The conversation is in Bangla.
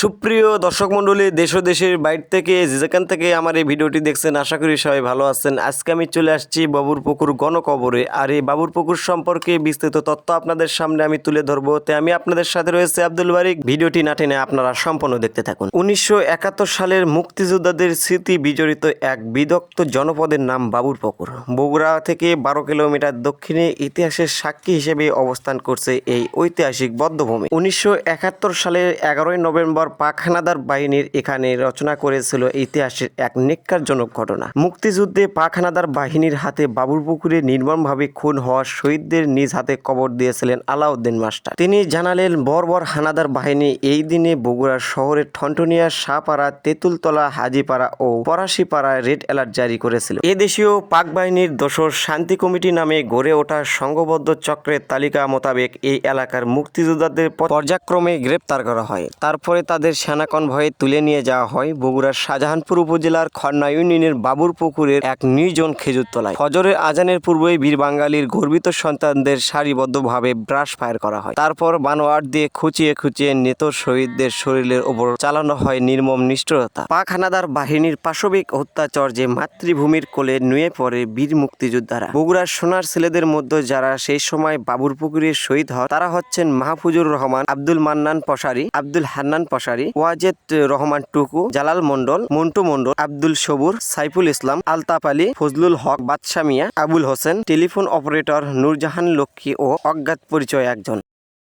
সুপ্রিয় দর্শক মণ্ডলী, দেশ ও দেশের বাইরে থেকে যেখান থেকে আমার এই ভিডিওটি দেখছেন, আশা করি সবাই ভালো আছেন। আজকে আমি চলে আসছি বাবুর পুকুর গণকবরে। আর এই বাবুর পুকুর সম্পর্কে বিস্তৃত তথ্য আপনাদের সামনে আমি তুলে ধরবো। তাই আমি আপনাদের সাথে রয়েছে আব্দুল বারিক। ভিডিওটি না টেনে আপনারা সম্পূর্ণ দেখতে থাকুন। উনিশশো একাত্তর সালের মুক্তিযোদ্ধাদের স্মৃতি বিজড়িত এক বিদগ্ধ জনপদের নাম বাবুর পুকুর বগুড়া থেকে বারো কিলোমিটার দক্ষিণে ইতিহাসের সাক্ষী হিসেবে অবস্থান করছে এই ঐতিহাসিক বদ্ধভূমি। উনিশশো একাত্তর সালের এগারোই নভেম্বর পাক হানাদার বাহিনীর এখানে রচনা করেছিল ইতিহাসের এক নিকারজনক ঘটনা। মুক্তিযুদ্ধে পাক হানাদার বাহিনীর হাতে বাবুর পুকুরে নির্মমভাবে খুন হওয়া শহীদদের নিজ হাতে কবর দিয়েছিলেন আলাউদ্দিন মাস্টার। তিনি জানালেন, বর্বর হানাদার বাহিনী এই দিনে বগুড়া শহরের ঠনটনিয়া শাহপাড়া, তেঁতুলতলা, হাজিপাড়া ও পরাশিপাড়ায় রেড অ্যালার্ট জারি করেছিল। এদেশীয় পাক বাহিনীর দোসর শান্তি কমিটি নামে গড়ে ওঠা সংঘবদ্ধ চক্রের তালিকা মোতাবেক এই এলাকার মুক্তিযোদ্ধাদের পর্যায়ক্রমে গ্রেপ্তার করা হয়। তারপরে তাদের সেনা কনভয়ে তুলে নিয়ে যাওয়া হয়। বগুড়ার শাহজাহানপুর উপজেলার খন্না ইউনিয়নের বাবুর পুকুরের এক নির্জন খেজুরতলায়। ফজরের আজানের পূর্বেই বীর বাঙালির গর্বিত সন্তানদের সারিবদ্ধভাবে ব্রাশ ফায়ার করা হয়। তারপর বানোয়ার দিয়ে খুঁচিয়ে খুঁচিয়ে নেত শহীদদের শরীরের ওপর চালানো হয় নির্মম নিষ্ঠুরতা। পাক হানাদার বাহিনীর পাশবিক অত্যাচার যে মাতৃভূমির কোলে নুয়ে পড়ে বীর মুক্তিযোদ্ধারা। বগুড়ার সোনার ছেলেদের মধ্যে যারা সেই সময় বাবুর পুকুরে শহীদ হয় তারা হচ্ছেন মাহফুজুর রহমান, আব্দুল মান্নান পশারি আব্দুল হান্নান পশারি ওয়াজেদ রহমান টুকু, জালাল মন্ডল মন্টু মন্ডল আব্দুল সবুর, সাইফুল ইসলাম, আলতাফ আলী, ফজলুল হক বাদশামিয়া আবুল হোসেন, টেলিফোন অপারেটর নুরজাহান লক্ষ্মী ও অজ্ঞাত পরিচয় একজন।